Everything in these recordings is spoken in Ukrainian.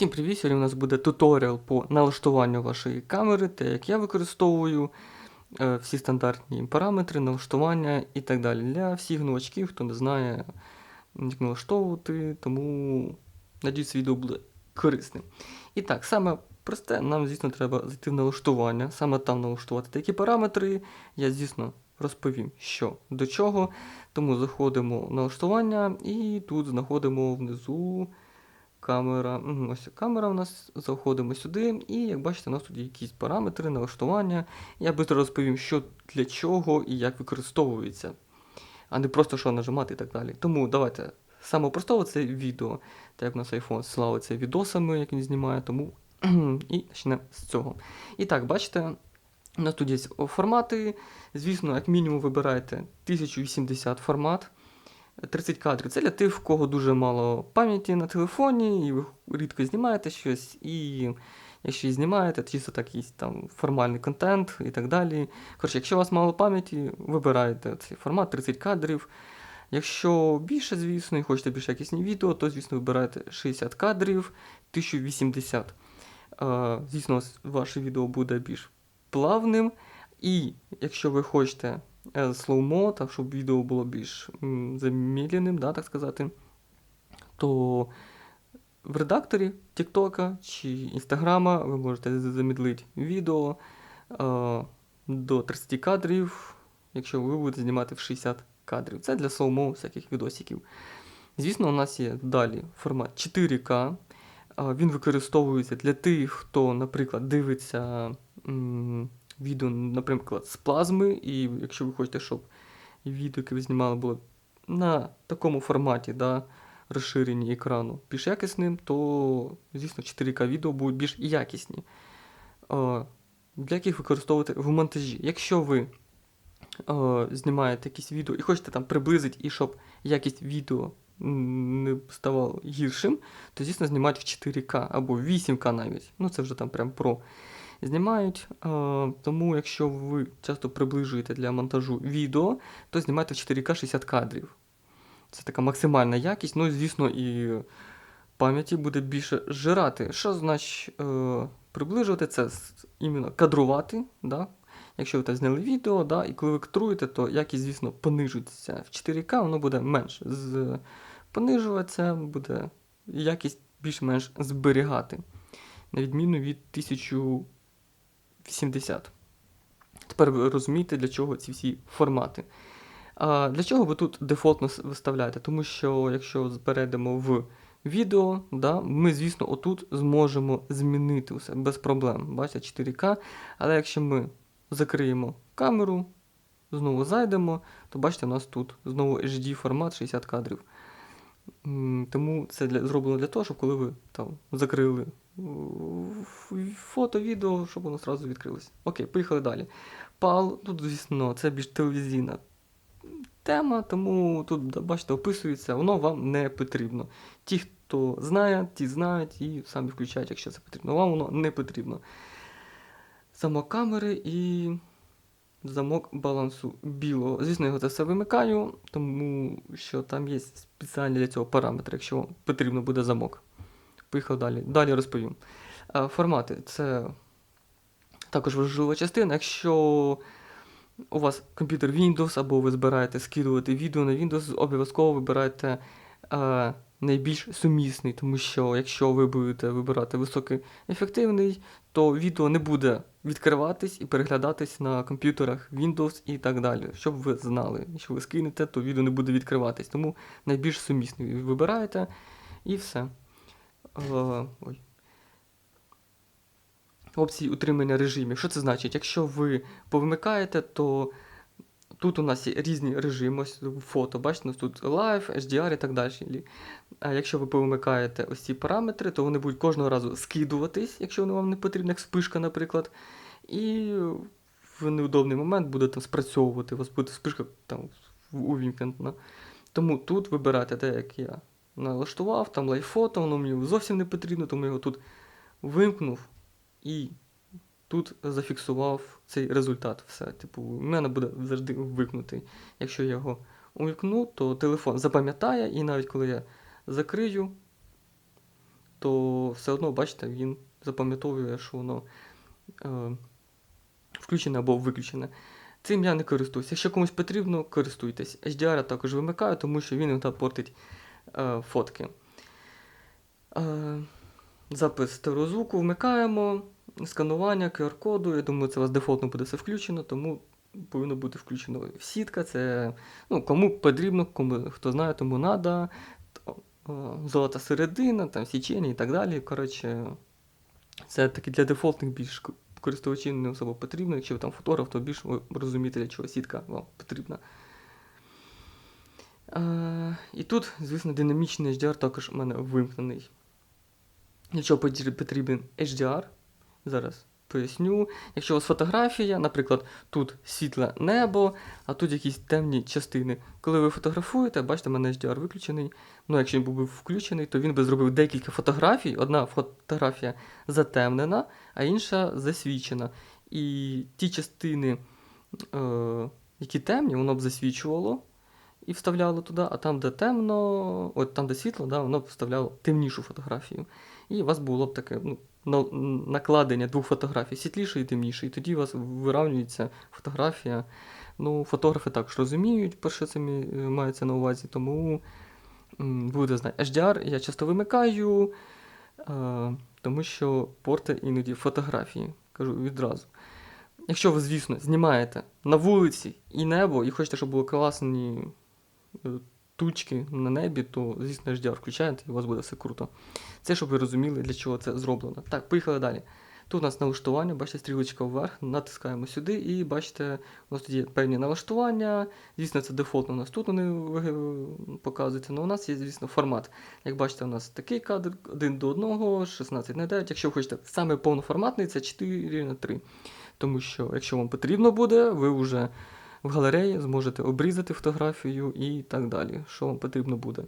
Всім привіт! Сьогодні у нас буде туторіал по налаштуванню вашої камери, те, як я використовую е, всі стандартні параметри, налаштування і так далі. Для всіх новачків, хто не знає, як налаштовувати, тому надіюсь, відео буде корисним. І так, саме просте, нам, звісно, треба зайти в налаштування, саме там налаштувати такі параметри. Я, звісно, розповім, що до чого. Тому заходимо в налаштування і тут знаходимо внизу. Камера. Ось камера у нас. Заходимо сюди, і як бачите, у нас тут якісь параметри, налаштування. Я швидко розповім, що для чого і як використовується, а не просто що нажимати і так далі. Тому давайте саме простого це відео. Так як у нас iPhone славиться відосами, як він знімає, тому і почнемо з цього. І так, бачите, у нас тут є формати. Звісно, як мінімум вибираєте 1080 формат. 30 кадрів. Це для тих, в кого дуже мало пам'яті на телефоні, і ви рідко знімаєте щось, і якщо і знімаєте, то чисто такий там формальний контент і так далі. Коротше, якщо у вас мало пам'яті, вибираєте цей формат 30 кадрів. Якщо більше, звісно, і хочете більш якісні відео, то, звісно, вибираєте 60 кадрів, 1080. Е, Звісно, ваше відео буде більш плавним. І якщо ви хочете е, slow-mo, так щоб відео було більш м, замедленим, да, так сказати, то в редакторі TikTok чи Instagram ви можете з- замедлити відео е, до 30 кадрів, якщо ви будете знімати в 60 кадрів. Це для slow-mo всяких відосиків. Звісно, у нас є далі формат 4К. Він використовується для тих, хто, наприклад, дивиться відео, наприклад, з плазми, і якщо ви хочете, щоб відео, яке ви знімали, було на такому форматі, да, розширенні екрану більш якісним, то, звісно, 4К відео будуть більш якісні. Для яких використовувати в монтажі. Якщо ви знімаєте якісь відео і хочете там приблизити, і щоб якість відео не ставало гіршим, то, звісно, знімати в 4К або 8К навіть. Ну, це вже там прям про знімають. Тому, якщо ви часто приближуєте для монтажу відео, то знімайте в 4К 60 кадрів. Це така максимальна якість. Ну, і, звісно, і пам'яті буде більше жирати. Що значить е, приближувати? Це іменно кадрувати. Да? Якщо ви так зняли відео, да, і коли ви кадруєте, то якість, звісно, понижується. В 4К воно буде менше з... понижуватися, буде якість більш-менш зберігати. На відміну від 1080. Тепер ви розумієте, для чого ці всі формати. А для чого ви тут дефолтно виставляєте? Тому що якщо перейдемо в відео, да, ми, звісно, отут зможемо змінити усе без проблем. Бачите, 4К. Але якщо ми закриємо камеру, знову зайдемо, то бачите, у нас тут знову HD формат 60 кадрів. Тому це для, зроблено для того, щоб коли ви там закрили фото, відео, щоб воно одразу відкрилось. Окей, поїхали далі. PAL, тут, звісно, це більш телевізійна тема, тому тут, бачите, описується, воно вам не потрібно. Ті, хто знає, ті знають і самі включають, якщо це потрібно. Вам воно не потрібно. Замок камери і замок балансу білого. Звісно, його це все вимикаю, тому що там є спеціальні для цього параметри, якщо вам потрібно буде замок. Поїхав далі. Далі розповім. Е, Формати це також важлива частина. Якщо у вас комп'ютер Windows, або ви збираєте скидувати відео на Windows, обов'язково вибирайте е, найбільш сумісний, тому що якщо ви будете вибирати високоефективний, то відео не буде відкриватись і переглядатись на комп'ютерах Windows і так далі. Щоб ви знали, якщо ви скинете, то відео не буде відкриватись. Тому найбільш сумісний вибираєте і все. Ой. Опції утримання режимів. Що це значить? Якщо ви повимикаєте, то тут у нас є різні режими, ось фото, бачите, тут Live, HDR і так далі. А якщо ви повимикаєте ось ці параметри, то вони будуть кожного разу скидуватись, якщо вони вам не потрібні, як спишка, наприклад. І в неудобний момент буде там спрацьовувати, у вас буде спишка там увімкнена. Тому тут вибирайте те, як я налаштував, там лайфото, воно мені зовсім не потрібно, тому його тут вимкнув і тут зафіксував цей результат. Все. Типу, у мене буде завжди вимкнутий. Якщо я його увімкну, то телефон запам'ятає, і навіть коли я закрию, то все одно, бачите, він запам'ятовує, що воно е, включене або виключене. Цим я не користуюся. Якщо комусь потрібно, користуйтесь. HDR також вимикаю, тому що він іноді портить фотки. Е, запис стереозвуку вмикаємо, сканування QR-коду. Я думаю, це у вас дефолтно буде все включено, тому повинно бути включено сітка. Це ну, кому потрібно, кому хто знає, тому треба. Золота середина, там січення і так далі. Коротше, це таки для дефолтних більш користувачів не особо потрібно. Якщо ви там фотограф, то більш розумієте, для чого сітка вам потрібна. Е, і тут, звісно, динамічний HDR також у мене вимкнений. Для чого потрібен HDR? Зараз поясню. Якщо у вас фотографія, наприклад, тут світле небо, а тут якісь темні частини. Коли ви фотографуєте, бачите, у мене HDR виключений. Ну, якщо він був включений, то він би зробив декілька фотографій. Одна фотографія затемнена, а інша засвічена. І ті частини, е, які темні, воно б засвічувало і вставляло туди, а там, де темно, от там, де світло, да, воно вставляло темнішу фотографію. І у вас було б таке ну, накладення двох фотографій, світліше і темніше. І тоді у вас виравнюється фотографія. Ну, фотографи також розуміють, що це е, мається на увазі, тому буде знати. HDR я часто вимикаю, е, тому що порти іноді фотографії, кажу відразу. Якщо ви, звісно, знімаєте на вулиці і небо, і хочете, щоб були класні тучки на небі, то, звісно, HDR включаєте, і у вас буде все круто. Це щоб ви розуміли, для чого це зроблено. Так, поїхали далі. Тут у нас налаштування, бачите, стрілочка вверх, натискаємо сюди і бачите, у нас тут є певні налаштування. Звісно, це дефолтно у нас тут вони показуються, але у нас є, звісно, формат. Як бачите, у нас такий кадр 1 до 1, 16 на 9. Якщо хочете саме повноформатний, це 4 на 3. Тому що, якщо вам потрібно буде, ви вже в галереї зможете обрізати фотографію і так далі, що вам потрібно буде.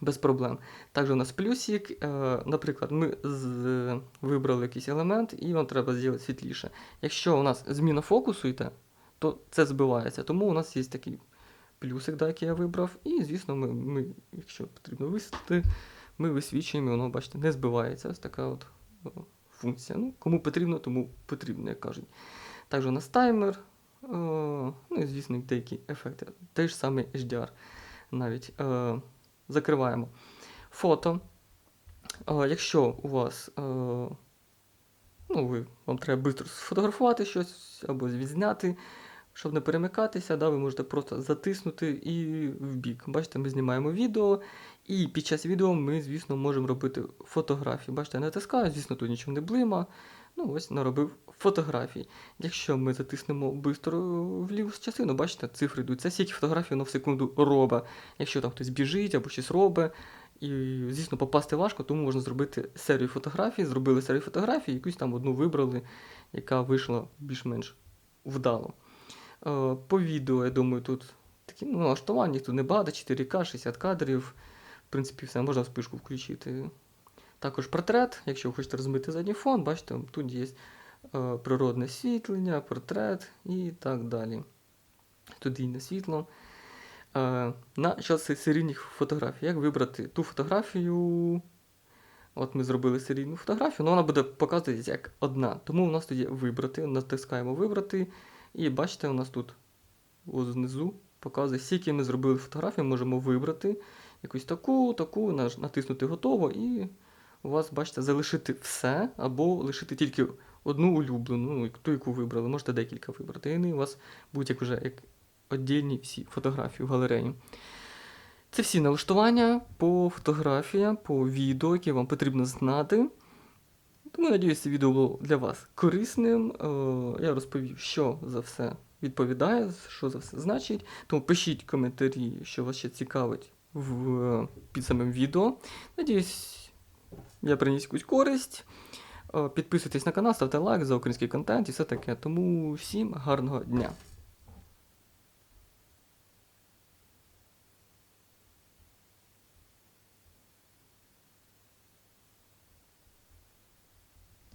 Без проблем. Також у нас плюсик. Е, наприклад, ми з, вибрали якийсь елемент і вам треба зробити світліше. Якщо у нас зміна фокусу йде, то це збивається. Тому у нас є такий плюсик, да, який я вибрав. І, звісно, ми, ми якщо потрібно висвітлити, ми висвічуємо, воно, бачите, не збивається. Ось така от функція. Ну, кому потрібно, тому потрібно, як кажуть. Також у нас таймер. О, ну і, звісно, деякі ефекти. Той ж самий HDR навіть. Е, закриваємо. Фото. Е, якщо у вас е, ну, ви, вам треба швидко сфотографувати щось або відзняти, щоб не перемикатися, да, ви можете просто затиснути і в бік. Бачите, ми знімаємо відео, і під час відео ми, звісно, можемо робити фотографії. Бачите, я натискаю, звісно, тут нічого не блима. Ну, ось наробив фотографій. Якщо ми затиснемо швидко в ліву частину, бачите, цифри йдуть. Це скільки фотографій воно в секунду робить. Якщо там хтось біжить або щось робить. І, звісно, попасти важко, тому можна зробити серію фотографій. Зробили серію фотографій, якусь там одну вибрали, яка вийшла більш-менш вдало. Е, по відео, я думаю, тут такі ну, налаштування, тут небагато, 4К, 60 кадрів. В принципі, все, можна спишку включити. Також портрет, якщо ви хочете розмити задній фон, бачите, тут є е, природне світлення, портрет і так далі. Студійне світло. Е, на час серійних фотографій. Як вибрати ту фотографію? От ми зробили серійну фотографію, але вона буде показуватися як одна. Тому у нас тут є вибрати. Натискаємо вибрати. І бачите, у нас тут знизу показує, скільки ми зробили фотографій, можемо вибрати якусь таку, таку, натиснути готово, і у вас, бачите, залишити все, або лишити тільки одну улюблену, ну, ту, яку вибрали. Можете декілька вибрати. І у вас будуть як вже як віддільні всі фотографії в галереї. Це всі налаштування по фотографіям, по відео, які вам потрібно знати. Тому, надіюся, відео було для вас корисним. Е, Я розповів, що за все відповідає, що за все значить. Тому пишіть коментарі, що вас ще цікавить в, під самим відео. Надіюсь, я приніс якусь користь. Е, Підписуйтесь на канал, ставте лайк за український контент і все таке. Тому всім гарного дня!